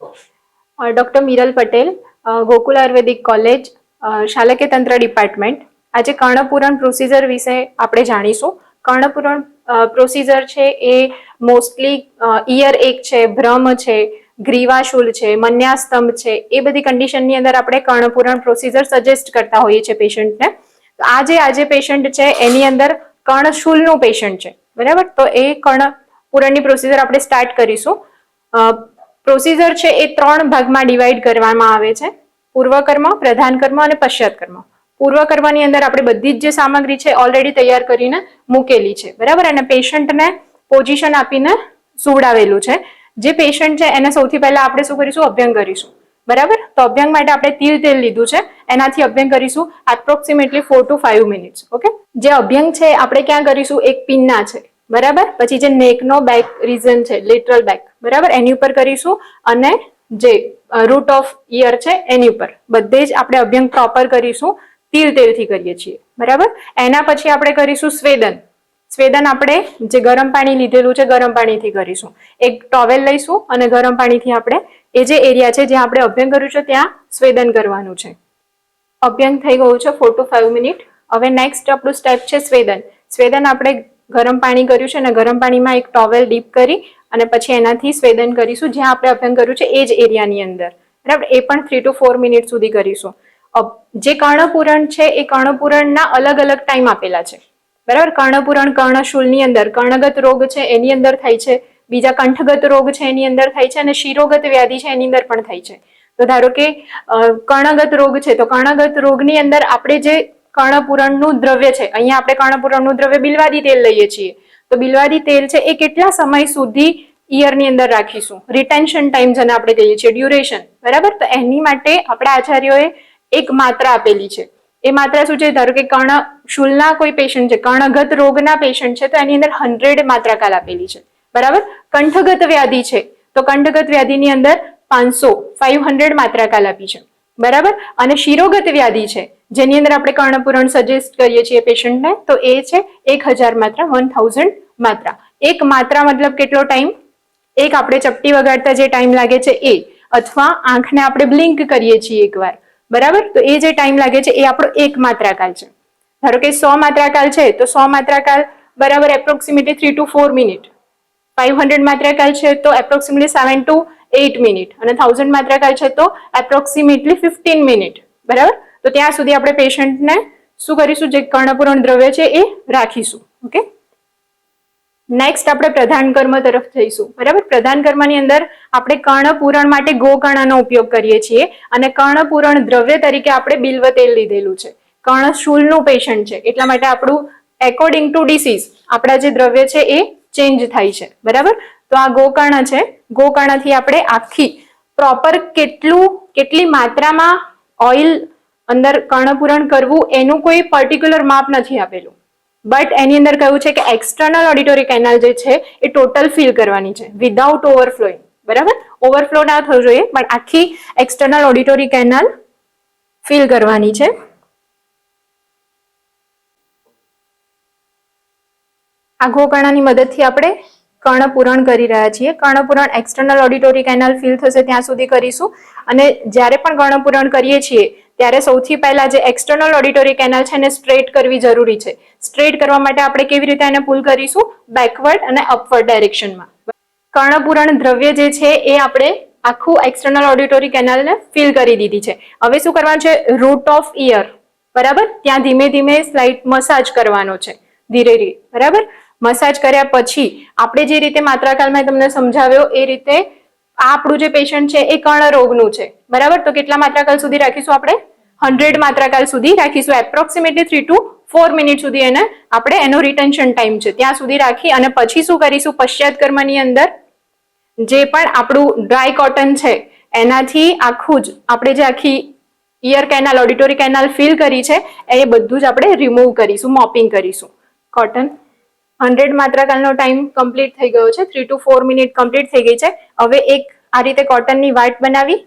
Doctor Miral Patel Gokul Ayurvedic college શાલક્ય તંત્ર department આજે કર્ણપૂરણ પ્રોસિજર વિશે આપણે જાણીશું. કર્ણપૂરણ પ્રોસિજર છે એ મોસ્ટલી ઇયર એક છે, ભ્રમ છે, ગ્રીવાશુલ છે, મન્યાસ્તંભ છે. એ બધી કન્ડિશનની અંદર આપણે કર્ણપૂરણ પ્રોસિજર સજેસ્ટ કરતા હોઈએ છીએ પેશન્ટને તો આ જે આજે પેશન્ટ છે, એની અંદર કર્ણશૂલનું પેશન્ટ છે. બરાબર? તો એ કર્ણપૂરણની પ્રોસિજર આપણે સ્ટાર્ટ કરીશું. પ્રોસિજર છે એ ત્રણ ભાગમાં ડિવાઈડ કરવામાં આવે છે. પૂર્વકર્મ પ્રધાન કર્મ અને પશ્ચાત કર્મ પૂર્વકર્મની અંદર આપણે બધી જ જે સામગ્રી છે ઓલરેડી તૈયાર કરીને મૂકેલી છે. બરાબર? અને પેશન્ટને પોઝિશન આપીને સુવડાવેલું છે. જે પેશન્ટ છે એને સૌથી પહેલા આપણે શું કરીશું? અભ્યંગ કરીશું. બરાબર? તો અભ્યંગ માટે આપણે તિલ તેલ લીધું છે. એનાથી અભ્યંગ કરીશું approximately four to five minutes okay જે અભ્યંગ છે, આપણે ક્યાં કરીશું? એક પિનના છે. બરાબર? પછી જે નેકનો બેક રીઝન છે લેટરલ બેક બરાબર? એની ઉપર કરીશું અને જે રૂટ ઓફ ઇયર છે, એની ઉપર. બધે જ આપણે અભ્યંગ પ્રોપર કરીશું, તિલ તેલથી કરીએ છીએ. બરાબર? એના પછી આપણે કરીશું સ્વેદન. સ્વેદન આપણે જે ગરમ પાણી લીધેલું છે, ગરમ પાણીથી કરીશું. એક ટોવેલ લઈશું અને ગરમ પાણીથી આપણે એ જે એરિયા છે, જ્યાં આપણે અભ્યંગ કર્યું છે, ત્યાં સ્વેદન કરવાનું છે. અભ્યંગ થઈ ગયું છે ફોર ટુ ફાઈવ મિનિટ હવે નેક્સ્ટ આપણું સ્ટેપ છે સ્વેદન. સ્વેદન આપણે ગરમ પાણી કર્યું છે અને ગરમ પાણીમાં એક ટોવેલ ડીપ કરી અને પછી એનાથી સ્વેદન કરીશું. જ્યાં આપણે અભ્યંગ કર્યું છે એ જ એરિયાની અંદર. બરાબર? એ પણ થ્રી ટુ ફોર મિનિટ સુધી કરીશું. જે કર્ણપૂરણ છે એ કર્ણપૂરણના અલગ અલગ ટાઈમ આપેલા છે. બરાબર? કર્ણપૂરણ કર્ણશૂલની અંદર કર્ણગત રોગ છે એની અંદર થાય છે. બીજા કંઠગત રોગ છે એની અંદર થાય છે અને શિરોગત વ્યાધિ છે એની અંદર પણ થાય છે. તો ધારો કે કર્ણગત રોગ છે તો કર્ણગત રોગની અંદર આપણે જે કર્ણપૂરણનું દ્રવ્ય છે. અહીંયા આપણે કર્ણપૂરણનું દ્રવ્ય બિલવાદી તેલ લઈએ છીએ. તો બિલવાદી તેલ છે એ કેટલા સમય સુધી ઇયરની અંદર રાખીશું? રિટેન્શન ટાઈમ જેને આપણે કહીએ છીએ ડ્યુરેશન બરાબર? તો એની માટે આપણા આચાર્યોએ એક માત્રા આપેલી છે. એ માત્રા શું છે? ધારો કે કર્ણ શૂલના કોઈ પેશન્ટ છે, કર્ણગત રોગના પેશન્ટ છે, તો એની અંદર હંડ્રેડ માત્રા કાલ આપેલી છે. બરાબર? કંઠગત વ્યાધિ છે. તો કંઠગત વ્યાધિની અંદર પાંચસો ફાઈવ હંડ્રેડ માત્રા કાલ આપી છે. બરાબર? અને શિરોગત વ્યાધિ છે, જેની અંદર આપણે કર્ણપૂરણ સજેસ્ટ કરીએ છીએ પેશન્ટને, તો એ છે એક હજાર માત્રા વન થાઉઝન્ડ માત્રા. એક માત્રા મતલબ કેટલો ટાઈમ એક આપણે ચપટી વગાડતા જે ટાઈમ લાગે છે એ, અથવા આંખને આપણે બ્લિંક કરીએ છીએ એકવાર. બરાબર? તો એ જે ટાઈમ લાગે છે એ આપણો એક માત્રાકાલ છે. ધારો કે સો માત્રાકાલ છે, તો સો માત્રાકાલ બરાબર approximately three to four minute five hundred માત્રાકાલ છે, તો approximately seven to eight minute. અને થાઉઝન્ડ માત્રાકાલ છે તો એપ્રોક્સિમેટલી ફિફ્ટીન મિનિટ. બરાબર? તો ત્યાં સુધી આપણે પેશન્ટને શું કરીશું? જે કર્ણપૂરણ દ્રવ્ય છે એ રાખીશું. ઓકે? નેક્સ્ટ આપણે પ્રધાન કર્મ તરફ જઈશું. બરાબર? પ્રધાન કર્મની અંદર આપણે કર્ણપૂરણ માટે ગોકર્ણનો ઉપયોગ કરીએ છીએ. અને કર્ણપૂરણ દ્રવ્ય તરીકે આપણે બિલ્વ તેલ લીધેલું છે. કર્ણશૂલનું પેશન્ટ છે. એટલા માટે આપણું એકોર્ડિંગ ટુ ડિસીઝ આપણા જે દ્રવ્ય છે એ ચેન્જ થાય છે. બરાબર? તો આ ગોકર્ણ છે. ગોકર્ણથી આપણે આખી પ્રોપર કેટલું, કેટલી માત્રામાં ઓઇલ અંદર કર્ણપૂરણ કરવું એનું કોઈ પર્ટિક્યુલર માપ નથી આપેલું. બટ એની અંદર કહ્યું છે કે એક્સટર્નલ ઓડિટોરી કેનાલ જે છે એ ટોટલ ફિલ કરવાની છે વિધાઉટ ઓવરફ્લોઈંગ બરાબર? ઓવરફ્લો ના થવું જોઈએ, પણ આખી એક્સટર્નલ ઓડિટોરી કેનાલ ફિલ કરવાની છે. આ ગોકર્ણાની મદદથી આપણે કર્ણપૂરણ કરી રહ્યા છીએ. કર્ણપૂરણ એક્સટર્નલ ઓડિટોરી કેનાલ ફિલ થશે ત્યાં સુધી કરીશું. અને જ્યારે પણ કર્ણપૂરણ કરીએ છીએ, ત્યારે સૌથી પહેલા જે એક્સટર્નલ ઓડિટોરી કેનાલ છે એને સ્ટ્રેટ કરવી જરૂરી છે. સ્ટ્રેટ કરવા માટે આપણે કેવી રીતે એને પુલ કરીશું? બેકવર્ડ અને અપવર્ડ ડાયરેક્શનમાં કર્ણપૂરણ દ્રવ્ય જે છે એ આપણે આખું એક્સટર્નલ ઓડિટોરી કેનાલને ફિલ કરી દીધી છે. હવે શું કરવાનું છે? રૂટ ઓફ ઇયર બરાબર? ત્યાં ધીમે ધીમે સ્લાઇટ મસાજ કરવાનો છે. ધીરે ધીરે. બરાબર? મસાજ કર્યા પછી આપણે જે રીતે માત્રાકાલમાં તમને સમજાવ્યો, એ રીતે આપણું જે પેશન્ટ છે એ કર્ણરોગનું છે. બરાબર? તો કેટલા માત્રાકાલ સુધી રાખીશું આપણે? હંડ્રેડ માત્રાકાલ સુધી રાખીશું. Approximately three to four minute સુધી એને આપણે એનો રિટેન્શન ટાઈમ છે. ત્યાં સુધી રાખી અને પછી શું કરીશું? પશ્ચાત કર્મની અંદર જે પણ આપણું ડ્રાય કોટન છે, એનાથી આખું જ આપણે જે આખી ear canal auditory canal fill કરી છે, એ બધું જ આપણે રિમૂવ કરીશું મોપિંગ કરીશું. કોટન હંડ્રેડ માત્રાકાલનો ટાઈમ કમ્પ્લીટ થઈ ગયો છે. Three to four minute complete થઈ ગઈ છે. હવે એક આ રીતે કોટનની વાટ બનાવી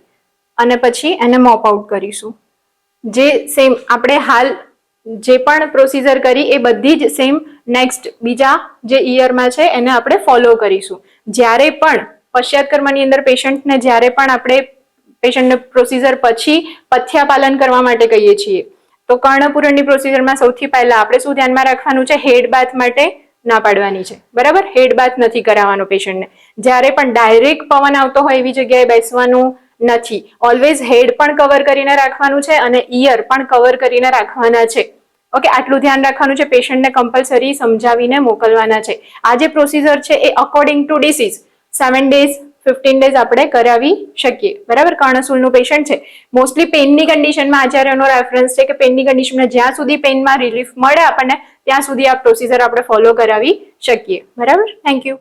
અને પછી એને મોપ આઉટ કરીશું. જે સેમ આપણે હાલ જે પણ પ્રોસીજર કરી એ બધી જ સેમ નેક્સ્ટ બીજા જે ઈયરમાં છે એને આપણે ફોલો કરીશું. જ્યારે પણ પશ્ચાતકર્મની અંદર પેશન્ટને જ્યારે પણ આપણે પેશન્ટને પ્રોસીજર પછી પથ્યા પાલન કરવા માટે કહીએ છીએ, તો કર્ણપૂરણની પ્રોસીજરમાં સૌથી પહેલા આપણે શું ધ્યાનમાં રાખવાનું છે? હેડ બાથ માટે ના પાડવાની છે. બરાબર? હેડ બાથ નથી કરાવવાનો પેશન્ટને જ્યારે પણ ડાયરેક્ટ પવન આવતો હોય એવી જગ્યાએ બેસવાનું નથી. ઓલવેઝ હેડ પણ કવર કરીને રાખવાનું છે અને ઇયર પણ કવર કરીને રાખવાના છે. ઓકે આટલું ધ્યાન રાખવાનું છે. પેશન્ટને કમ્પલસરી સમજાવીને મોકલવાના છે. આ જે પ્રોસિજર છે એ according to disease seven days fifteen days આપણે કરાવી શકીએ. બરાબર? કર્ણસૂલનું પેશન્ટ છે. મોસ્ટલી પેનની કન્ડિશનમાં આચાર્યનો રેફરન્સ છે કે પેનની કન્ડિશનમાં જ્યાં સુધી પેનમાં રિલીફ મળે આપણને, ત્યાં સુધી આ પ્રોસિજર આપણે ફોલો કરાવી શકીએ. બરાબર? Thank you